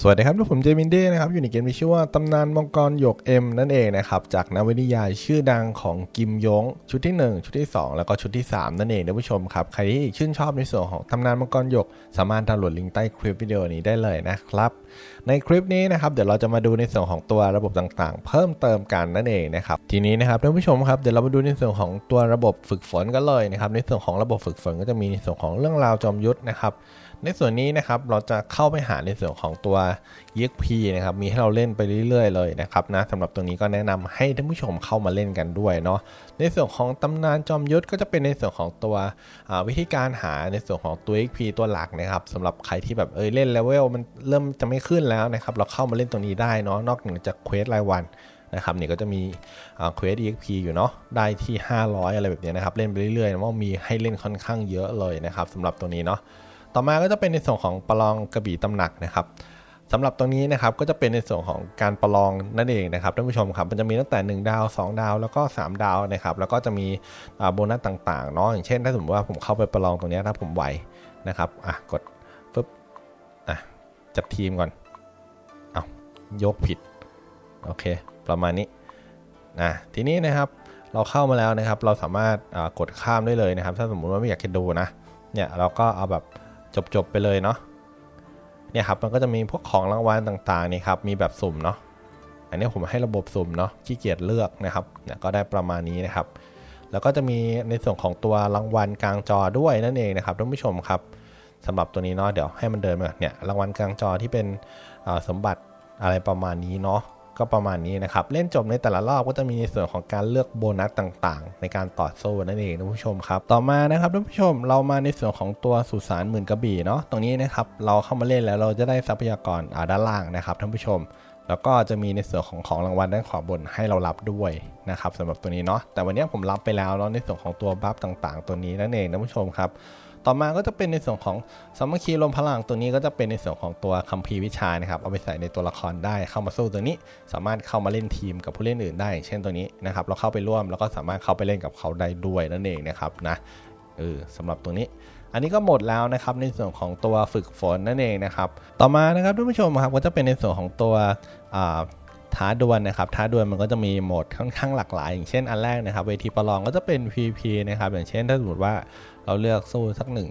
สวัสดีครับทุกผมเจมินเด้นะครับอยู่ในเกมที่ชื่อว่าตำนานมังกรหยกเอ็มนั่นเองนะครับจากนวนิยายชื่อดังของกิมยง ชุดที่ 1 ชุดที่ 2 แล้วก็ชุดที่ 3 นั่นเองท่านผู้ชมครับใครที่ชื่นชอบในส่วนของตำนานมังกรหยก สามารถดาวน์โหลดลิงก์ใต้คลิปวิดีโอนี้ได้เลยนะครับ ในคลิปนี้นะครับเดี๋ยวเราจะมาดูในส่วนของตัวระบบต่างๆ เพิ่มเติมกันนั่นเองนะครับทีนี้นะครับท่านผู้ชมครับเดี๋ยวเรามาดูในส่วนของตัวระบบฝึกฝนกันเลยนะครับในส่วนของระบบฝึกฝนก็จะมีในส่วนของเรื่องราวจอมยุทธนะครับในส่วนนี้นะครับเราจะเข้าไปหาในส่วนของตัว EXP นะครับมีให้เราเล่นไปเรื่อยๆเลยนะครับนะสำหรับตรงนี้ก็แนะนำให้ท่านผู้ชมเข้ามาเล่นกันด้วยเนาะในส่วนของตำนานจอมยุทธก็จะเป็นในส่วนของตัววิธีการหาในส่วนของตัว EXP ตัวหลักนะครับสำหรับใครที่แบบเอยเล่นเลเวลมันเริ่มจะไม่ขึ้นแล้วนะครับเราเข้ามาเล่นตรงนี้ได้เนาะนอกเหนือจากเควสรายวันนะครับเนี่ยก็จะมีเควส EXP อยู่เนาะได้ที่ 500 อะไรแบบนี้นะครับ เล่นไปเรื่อยๆว่ามีให้เล่นค่อนข้างเยอะเลยนะครับสำหรับตัวนี้เนาะต่อมาก็จะเป็นในส่วนของประลองกระบี่ตำหนักนะครับสำหรับตรงนี้นะครับก็จะเป็นในส่วนของการประลองนั่นเองนะครับท่านผู้ชมครับมันจะมีตั้งแต่ 1 ดาว 2 ดาวแล้วก็ 3 ดาวนะครับแล้วก็จะมีโบนัสต่างๆเนาะอย่างเช่น ถ้าสมมติว่าผมเข้าไปประลองตรงนี้ถ้าผมไหวนะครับอะกดปุ๊บอะจัดทีมก่อน ยกผิด โอเค ประมาณนี้นะทีนี้นะครับเราเข้ามาแล้วนะครับ เราสามารถกดข้ามได้เลยนะครับ ถ้าสมมุติว่าไม่อยากจะดูนะเนี่ยเราก็เอาแบบจบๆไปเลยเนาะเนี่ยครับมันก็จะมีพวกของรางวัลต่างๆนี่ครับมีแบบสุ่มเนาะอันนี้ผมให้ระบบสุ่มเนาะขี้เกียจเลือกนะครับเนี่ยก็ได้ประมาณนี้นะครับ แล้วก็จะมีในส่วนของตัวรางวัลกลางจอด้วยนั่นเองนะครับท่านผู้ชมครับสำหรับตัวนี้เนาะเดี๋ยวให้มันเดินมาเนี่ยรางวัลกลางจอที่เป็นสมบัติ อะไรประมาณนี้เนาะก็ประมาณนี้นะครับ เล่นจบในแต่ละรอบก็จะมีในส่วนของการเลือกโบนัสต่างๆ ในการต่อสู้นั่นเองท่านผู้ชมครับ ต่อมานะครับท่านผู้ชมเรามาในส่วนของตัวสุสานหมื่นกระบี่เนาะตรงนี้นะครับเราเข้ามาเล่นแล้วเราจะได้ทรัพยากรด้านล่างนะครับท่านผู้ชม แล้วก็จะมีในส่วนของของรางวัลด้านขวาบนให้เรารับด้วยนะครับสำหรับตัวนี้เนาะแต่วันนี้ผมรับไปแล้วเนาะในส่วนของตัวบัฟต่างๆ ตัวนี้นั่นเองท่านผู้ชมครับ ต่อมาก็จะเป็นในส่วนของสมัคคีลมพลังตัวนี้ก็จะเป็นในส่วนของตัวคัมภีร์วิชานะครับ เอาไปใส่ในตัวละครได้เข้ามาสู้ตัวนี้ สามารถเข้ามาเล่นทีมกับผู้เล่นอื่นได้ เช่นตัวนี้นะครับ เราเข้าไปร่วมแล้วก็สามารถเข้าไปเล่นกับเขาได้ด้วยนั่นเองนะครับนะเออสำหรับตัวนี้อันนี้ก็หมดแล้วนะครับในส่วนของตัวฝึกฝนนั่นเองนะครับ ต่อมานะครับท่านผู้ชมครับก็จะเป็นในส่วนของตัว ท้าดวลนะครับท้าดวลมันก็จะมีโหมดค่อนข้างหลากหลาย อย่างเช่นอันแรกนะครับเวทีประลองก็จะเป็น PVP นะครับอย่างเช่นถ้าสมมติว่าเราเลือกสู้สักหนึ่ง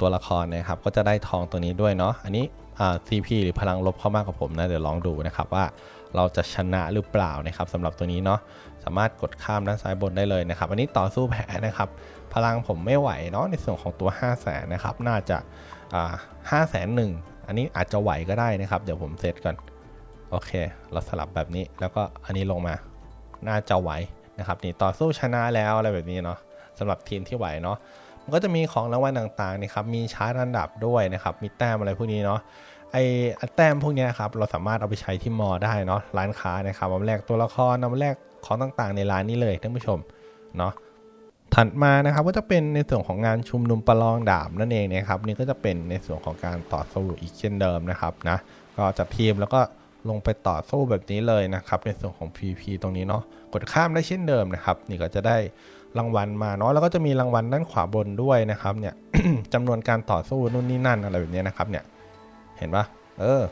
ตัวละครนะครับก็จะได้ทองตัวนี้ด้วยเนาะอันนี้อ่า CP หรือพลังลบเข้ามากกว่าผมนะเดี๋ยวลองดูนะครับว่าเราจะชนะหรือเปล่านะครับสำหรับตัวนี้เนาะสามารถกดข้ามด้านซ้ายบนได้เลยนะครับ อันนี้ต่อสู้แพ้นะครับ พลังผมไม่ไหวเนาะในส่วนของตัว 5 0 0แสนนะครับ น่าจะอ่าห้าแสนหนึ่งอันนี้อาจจะไหวก็ได้นะครับ เดี๋ยวผมเซตก่อน โอเค เราสลับแบบนี้แล้วก็อันนี้ลงมาน่าจะไหวนะครับนี่ต่อสู้ชนะแล้วอะไรแบบนี้เนาะสำหรับทีมที่ไหวเนาะมันก็จะมีของรางวัลต่างๆนี่ครับมีชาร์ตอันดับด้วยนะครับมีแต้มอะไรพวกนี้เนาะไอแต้มพวกนี้ครับเราสามารถเอาไปใช้ที่มอได้เนาะร้านค้านะครับเอามาแลกตัวละครเอามาแลกของต่างๆ ในร้านนี้เลยท่านผู้ชมเนาะถัดมานะครับก็จะเป็นในส่วนของงานชุมนุมประลองดาบนั่นเองนะครับนี่ก็จะเป็นในส่วนของการต่อสู้อีกเช่นเดิมนะครับนะก็จัดทีมแล้วก็ ลงไปต่อสู้แบบนี้เลยนะครับ ในส่วนของ PP ตรงนี้เนาะกดข้ามได้เช่นเดิมนะครับ นี่ก็จะได้รางวัลมาเนาะแล้วก็จะมีรางวัลด้านขวาบนด้วยนะครับเนี่ยจำนวนการต่อสู้นู่นนี่นั่นอะไรแบบนี้นะครับเนี่ยเห็นปะเออ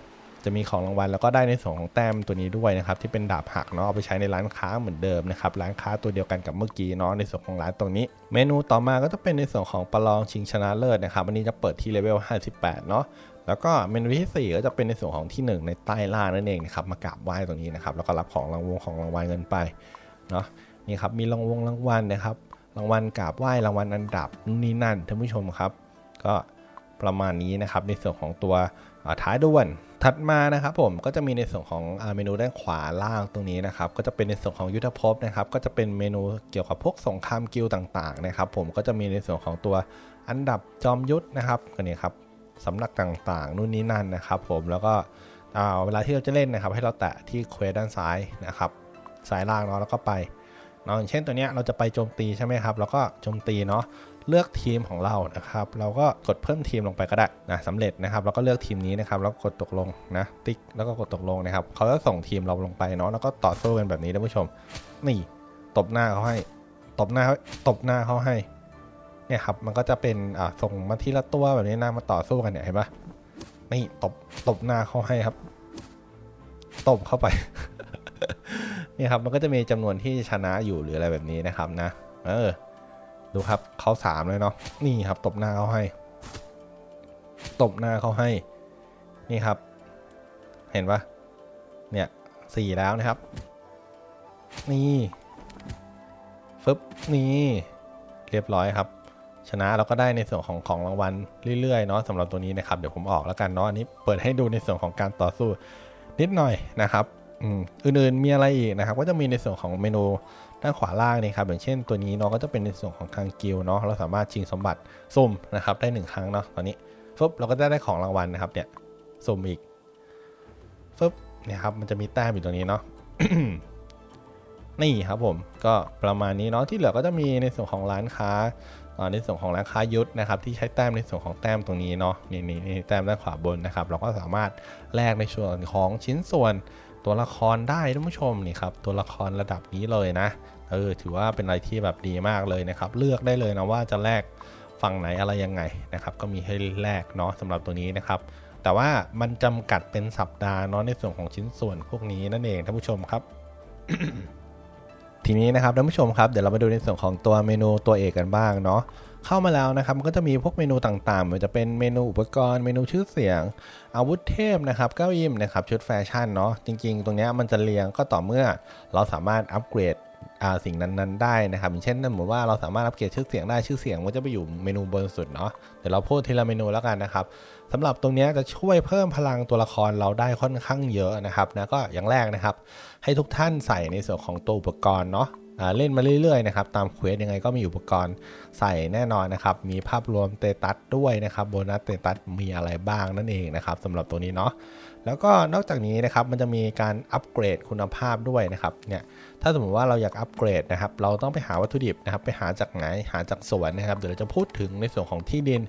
จะมีของรางวัลแล้วก็ได้ในส่วนของแต้มตัวนี้ด้วยนะครับ ที่เป็นดาบหักเนาะเอาไปใช้ในร้านค้าเหมือนเดิมนะครับร้านค้าตัวเดียวกันกับเมื่อกี้เนาะในส่วนของร้านตรงนี้ เมนูต่อมาก็จะเป็นในส่วนของประลองชิงชนะเลิศนะครับวันนี้จะเปิดที่เลเวล 58 เนาะ แล้วก็เมนูที่ 4 ก็จะเป็นในส่วนของที่ 1 ในใต้ล่างนั่นเองนะครับมากราบไหว้ตรงนี้นะครับแล้วก็รับของรางวัลของรางวัลเงินไปเนาะนี่ครับมีรางวงรางวัลนะครับ รางวัลกราบไหว้รางวัลอันดับนี่นั่นท่านผู้ชมครับ ก็ประมาณนี้นะครับในส่วนของตัวท้ายด่วนถัดมานะครับผมก็จะมีในส่วนของเมนูด้านขวาล่างตรงนี้นะครับก็จะเป็นในส่วนของยุทธภพนะครับก็จะเป็นเมนูเกี่ยวกับพวกสงครามกิลต่างๆนะครับผมก็จะมีในส่วนของตัวอันดับจอมยุทธนะครับก็นี่ครับ สำนักต่างๆ นู่นนี่นั่นนะครับ ผมแล้วก็เวลาที่เราจะเล่นนะครับ ให้เราแตะที่เควสด้านซ้ายนะครับซ้ายล่างเนาะแล้วก็ไปเนาะอย่างเช่นตัวเนี้ยเราจะไปโจมตีใช่ไหมครับ แล้วก็โจมตีเนาะเลือกทีมของเรานะครับ เราก็กดเพิ่มทีมลงไปก็ได้นะสำเร็จนะครับแล้วก็เลือกทีมนี้นะครับ แล้วกดตกลงนะติ๊กแล้วก็กดตกลงนะครับเขาจะส่งทีมเราลงไปเนาะแล้วก็ต่อสู้กันแบบนี้ท่านผู้ชม นี่ตบหน้าเขาให้ ตบหน้าตบหน้าเขาให้ เนี่ยครับมันก็จะเป็นอ่าส่งมาทีละตัวแบบนี้นะมาต่อสู้กันเนี่ยเห็นปะนี่ตบตบหน้าเขาให้ครับ ตบเข้าไป นี่ครับมันก็จะมีจำนวนที่ชนะอยู่หรืออะไรแบบนี้นะครับนะ เออ ดูครับเขาสามเลยเนาะนี่ครับ ตบหน้าเขาให้ ตบหน้าเขาให้ นี่ครับ เห็นปะเนี่ยสี่แล้วนะครับ นี่ฟึบนี่ เรียบร้อยครับ ชนะเราก็ได้ในส่วนของของรางวัลเรื่อยๆเนาะสำหรับตัวนี้นะครับเดี๋ยวผมออกแล้วกันเนาะอันนี้เปิดให้ดูในส่วนของการต่อสู้นิดหน่อยนะครับอืมอื่นๆมีอะไรอีกนะครับ ก็จะมีในส่วนของเมนูด้านขวาล่างนี่ครับอย่างเช่นตัวนี้เนาะก็จะเป็นในส่วนของทางกิลเนาะเราสามารถชิงสมบัติสุ่มนะครับได้หนึ่งครั้งเนาะตอนนี้ฟึบเราก็จะได้ของรางวัลนะครับเนี่ยสุ่มอีกฟึบเนี่ยครับมันจะมีแต้มอยู่ตรงนี้เนาะนี่ครับผมก็ประมาณนี้เนาะที่เหลือก็จะมีในส่วนของร้านค้า ในส่วนของร้านค้ายุทธนะครับที่ใช้แต้มในส่วนของแต้มตรงนี้เนาะนี่นี่นี่แต้มด้านขวาบนนะครับเราก็สามารถแลกในส่วนของชิ้นส่วนตัวละครได้ท่านผู้ชมนี่ครับตัวละครระดับนี้เลยนะเออถือว่าเป็นอะไรที่แบบดีมากเลยนะครับ เลือกได้เลยนะว่าจะแลกฝั่งไหนอะไรยังไงนะครับก็มีให้แลกเนาะสำหรับตัวนี้นะครับแต่ว่ามันจำกัดเป็นสัปดาห์เนาะในส่วนของชิ้นส่วนพวกนี้นั่นเองท่านผู้ชมครับ ทีนี้นะครับท่านผู้ชมครับเดี๋ยวเรามาดูในส่วนของตัวเมนูตัวเอกกันบ้างเนาะเข้ามาแล้วนะครับมันก็จะมีพวกเมนูต่างๆมันจะเป็นเมนูอุปกรณ์เมนูชื่อเสียง อาวุธเทพนะครับเก้าอี้นะครับชุดแฟชั่นเนาะจริง ๆ ตรงนี้มันจะเรียงก็ต่อเมื่อเราสามารถอัปเกรดสิ่งนั้นๆได้นะครับอย่างเช่นสมมติว่าเราสามารถอัปเกรดชื่อเสียงได้ชื่อเสียงก็จะไปอยู่เมนูบนสุดเนาะเดี๋ยวเราพูดทีละเมนูแล้วกันนะครับ สำหรับตรงนี้จะช่วยเพิ่มพลังตัวละครเราได้ค่อนข้างเยอะนะครับนะก็อย่างแรกนะครับ ให้ทุกท่านใส่ในส่วนของตัวอุปกรณ์เนาะเล่นมาเรื่อยๆนะครับตามเควสยังไงก็มีอุปกรณ์ใส่แน่นอนนะครับ มีภาพรวมเตตัสด้วยนะครับโบนัสเตตัสมีอะไรบ้างนั่นเองนะครับสำหรับตัวนี้เนาะ แล้วก็นอกจากนี้นะครับมันจะมีการอัปเกรดคุณภาพด้วยนะครับเนี่ยถ้าสมมติว่าเราอยากอัปเกรดนะครับเราต้องไปหาวัตถุดิบนะครับไปหาจากไหนหาจากสวนนะครับ เดี๋ยวเราจะพูดถึงในส่วนของที่ดิน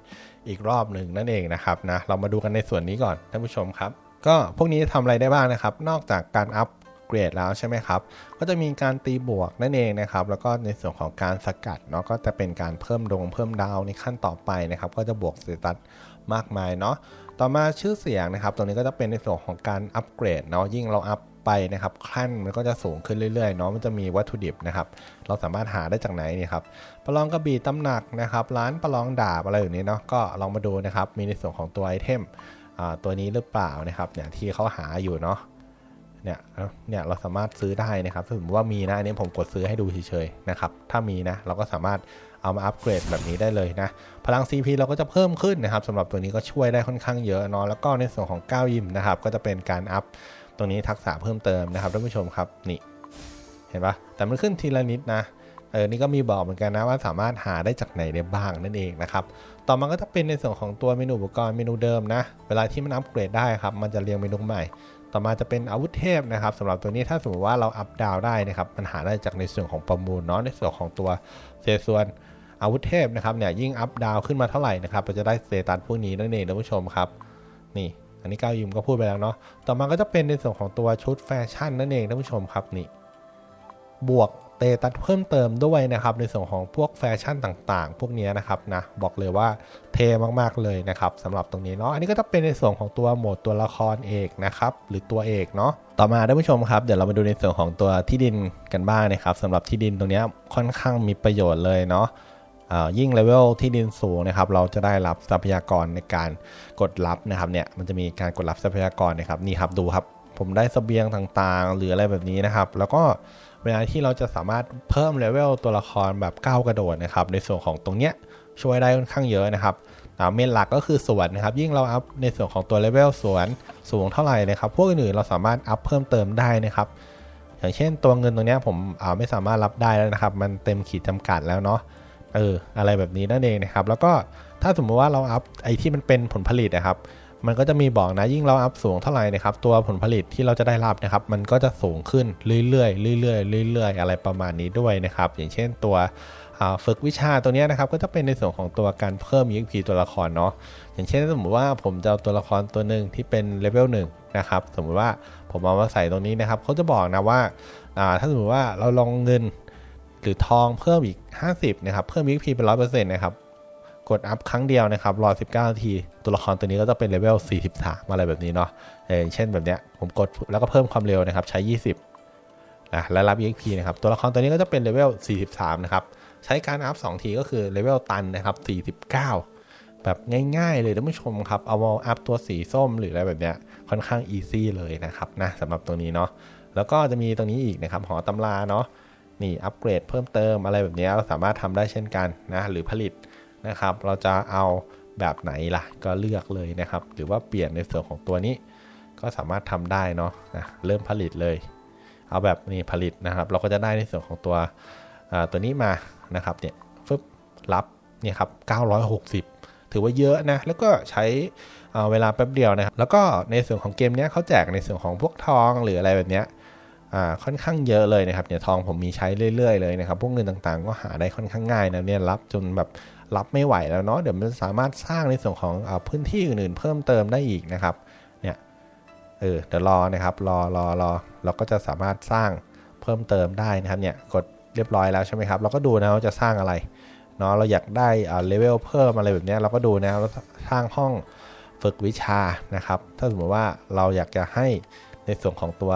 อีกรอบหนึ่งนั่นเองนะครับนะเรามาดูกันในส่วนนี้ก่อนท่านผู้ชมครับ ก็พวกนี้ทำอะไรได้บ้างนะครับ นอกจากการอัปเกรดแล้วใช่ไหมครับ ก็จะมีการตีบวกนั่นเองนะครับ แล้วก็ในส่วนของการสกัดเนาะก็จะเป็นการเพิ่มดงเพิ่มดาวในขั้นต่อไปนะครับ ก็จะบวกสเตตัสมากมายเนาะ ต่อมาชื่อเสียงนะครับตรงนี้ก็จะเป็นในส่วนของการอัปเกรดเนาะยิ่งเราอัพไปนะครับขั้นมันก็จะสูงขึ้นเรื่อยๆเนาะมันจะมีวัตถุดิบนะครับ เราสามารถหาได้จากไหนนี่ครับประลองกระบี่ตำหนักนะครับ ร้านประลองดาบอะไรอย่างนี้เนาะก็ลองมาดูนะครับ มีในส่วนของตัวไอเทมอ่าตัวนี้หรือเปล่านะครับเนี่ยที่เขาหาอยู่เนาะ เนี่ยเนี่ยเราสามารถซื้อได้นะครับสมมติว่ามีนะอันนี้ผมกดซื้อให้ดูเฉยๆนะครับถ้ามีนะเราก็สามารถเอามาอัปเกรดแบบนี้ได้เลยนะ พลัง CP เราก็จะเพิ่มขึ้นนะครับสำหรับตัวนี้ก็ช่วยได้ค่อนข้างเยอะเนาะแล้วก็ในส่วนของก้าวยิมนะครับ ก็จะเป็นการอัพตรงนี้ทักษะเพิ่มเติมนะครับท่านผู้ชมครับนี่เห็นปะแต่มันขึ้นทีละนิดนะ เออนี่ก็มีบอกเหมือนกันนะว่าสามารถหาได้จากไหนได้บ้างนั่นเองนะครับ ต่อมาก็จะเป็นในส่วนของตัวเมนูอุปกรณ์เมนูเดิมนะ เวลาที่มันอัปเกรดได้ครับมันจะเรียงเมนูใหม่ ต่อมาจะเป็นอาวุธเทพนะครับสำหรับตัวนี้ถ้าสมมติว่าเราอัพดาวได้นะครับมันหาได้จากในส่วนของประมูลเนาะในส่วนของตัวเซส่วนอาวุธเทพนะครับเนี่ยยิ่งอัพดาวขึ้นมาเท่าไหร่นะครับเราจะได้เตตัสพวกนี้นั่นเองท่านผู้ชมครับ นี่ อันนี้ก้าวยิมก็พูดไปแล้วเนาะต่อมาก็จะเป็นในส่วนของตัวชุดแฟชั่นนั่นเองท่านผู้ชมครับนี่บวก เตตัสเพิ่มเติมด้วยนะครับในส่วนของพวกแฟชั่นต่างๆ พวกนี้นะครับนะบอกเลยว่าเทมากๆเลยนะครับสำหรับตรงนี้เนาะอันนี้ก็จะเป็นในส่วนของตัวโหมดตัวละครเอกนะครับหรือตัวเอกเนาะต่อมาท่านผู้ชมครับเดี๋ยวเรามาดูในส่วนของตัวที่ดินกันบ้างนะครับสำหรับที่ดินตรงนี้ค่อนข้างมีประโยชน์เลยเนาะยิ่งเลเวลที่ดินสูงนะครับเราจะได้รับทรัพยากรในการกดรับนะครับเนี่ยมันจะมีการกดรับทรัพยากรนะครับนี่ครับดูครับผมได้เสบียงต่างๆ หรืออะไรแบบนี้นะครับ แล้วก็ เวลาที่เราจะสามารถเพิ่มเลเวลตัวละครแบบก้าวกระโดดนะครับ ในส่วนของตรงเนี้ยช่วยได้ค่อนข้างเยอะนะครับอ่เมนหลักก็คือสวนนะครับ ยิ่งเราอัพในส่วนของตัวเลเวลสวนสูงเท่าไหร่นะครับ พวกอื่นๆเราสามารถอัพเพิ่มเติมได้นะครับ อย่างเช่นตัวเงินตรงนี้ผมอ่าไม่สามารถรับได้แล้วนะครับ มันเต็มขีดจำกัดแล้วเนาะเอออะไรแบบนี้นั่นเองนะครับ แล้วก็ถ้าสมมติว่าเราอัพไอที่มันเป็นผลผลิตนะครับ มันก็จะมีบอกนะยิ่งเราอัพสูงเท่าไหร่นะครับตัวผลผลิตที่เราจะได้รับนะครับมันก็จะสูงขึ้นเรื่อยๆเรื่อยๆเรื่อยๆ อะไรประมาณนี้ด้วยนะครับ อย่างเช่นตัวฝึกวิชาตัวเนี้ยนะครับก็จะเป็นในส่วนของตัวการเพิ่ม EXP ตัวละครเนาะอย่างเช่นสมมติว่าผมจะเอาตัวละครตัวหนึ่งที่เป็นเลเวลหนึ่งนะครับสมมติว่าผมเอามาใส่ตรงนี้นะครับเขาจะบอกนะว่าอ่าถ้าสมมติว่าเราลองเงินหรือทองเพิ่มอีก 50นะครับเพิ่ม EXP เป็น100%นะครับ กดอัพครั้งเดียวนะครับรอ 19 นาที ตัวละครตัวนี้ก็จะเป็นเลเวล 43 อะไรแบบนี้เนาะเช่นแบบเนี้ยผมกดแล้วก็เพิ่มความเร็วนะครับ ใช้ 20นะและรับ EXP นะครับ ตัวละครตัวนี้ก็จะเป็นเลเวล 43 นะครับ ใช้การอัพ 2 ทีก็คือเลเวลตันนะครับ 49 แบบง่ายๆเลยท่านผู้ชมครับ เอามาอัพตัวสีส้มหรืออะไรแบบเนี้ยค่อนข้างอีซี่เลยนะครับนะสำหรับตัวนี้เนาะ แล้วก็จะมีตรงนี้อีกนะครับหอตำราเนาะ นี่อัปเกรดเพิ่มเติมอะไรแบบนี้เราสามารถทำได้เช่นกันนะหรือผลิต นะครับ เราจะเอาแบบไหนล่ะก็เลือกเลยนะครับ หรือว่าเปลี่ยนในส่วนของตัวนี้ ก็สามารถทำได้เนาะนะเริ่มผลิตเลย เอาแบบนี้ผลิตนะครับ เราก็จะได้ในส่วนของตัวตัวนี้มานะครับเนี่ยฟึบรับเนี่ยครับ 960 ถือว่าเยอะนะ แล้วก็ใช้เวลาแป๊บเดียวนะครับ แล้วก็ในส่วนของเกมนี้เขาแจกในส่วนของพวกทองหรืออะไรแบบเนี้ย ค่อนข้างเยอะเลยนะครับเนี่ยทองผมมีใช้เรื่อยๆเลยนะครับพวกเงินต่างๆ ก็หาได้ค่อนข้างง่ายนะเนี่ยรับจนแบบรับไม่ไหวแล้วเนาะเดี๋ยวมันสามารถสร้างในส่วนของอพื้นที่อื่นๆ เพิ่มเติมได้อีกนะครับเนี่ยเออเดี๋ยวรอนะครับรอรอรอเราก็จะสามารถสร้างเพิ่มเติมได้นะครับเนี่ยกดเรียบร้อยแล้วใช่ไหมครับเราก็ดูนะว่าจะสร้างอะไรเนาะเราอยากได้เลเวลเพิ่มอะไรแบบนี้เราก็ดูนะเราสร้างห้องฝึกวิชานะครับ ถ้าสมมติว่าเราอยากจะให้ ในส่วนของตัว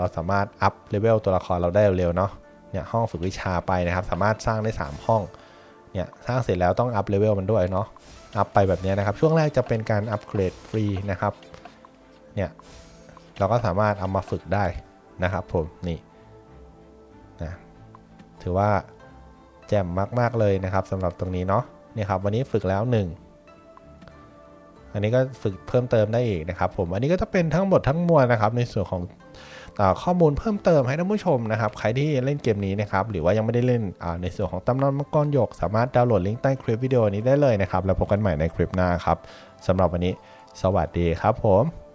เราสามารถอัพเลเวลตัวละครเราได้เร็วเนาะเนี่ยห้องฝึกวิชาไปนะครับ สามารถสร้างได้ 3 ห้องเนี่ยสร้างเสร็จแล้วต้องอัพเลเวลมันด้วยเนาะอัพไปแบบนี้นะครับ ช่วงแรกจะเป็นการอัพเกรดฟรีนะครับเนี่ยเราก็สามารถเอามาฝึกได้นะครับผมนี่นะถือว่าแจ่มมากๆเลยนะครับสำหรับตรงนี้เนาะเนี่ยครับวันนี้ฝึกแล้ว 1 อันนี้ก็ฝึกเพิ่มเติมได้อีกนะครับ ผม อันนี้ก็จะเป็นทั้งหมดทั้งมวลนะครับ ในส่วนของข้อมูลเพิ่มเติมให้ท่านผู้ชมนะครับ ใครที่เล่นเกมนี้นะครับ หรือว่ายังไม่ได้เล่นในส่วนของตำนานมังกรหยก สามารถดาวน์โหลดลิงก์ใต้คลิปวิดีโอนี้ได้เลยนะครับ แล้วพบกันใหม่ในคลิปหน้าครับสำหรับวันนี้ สวัสดีครับผม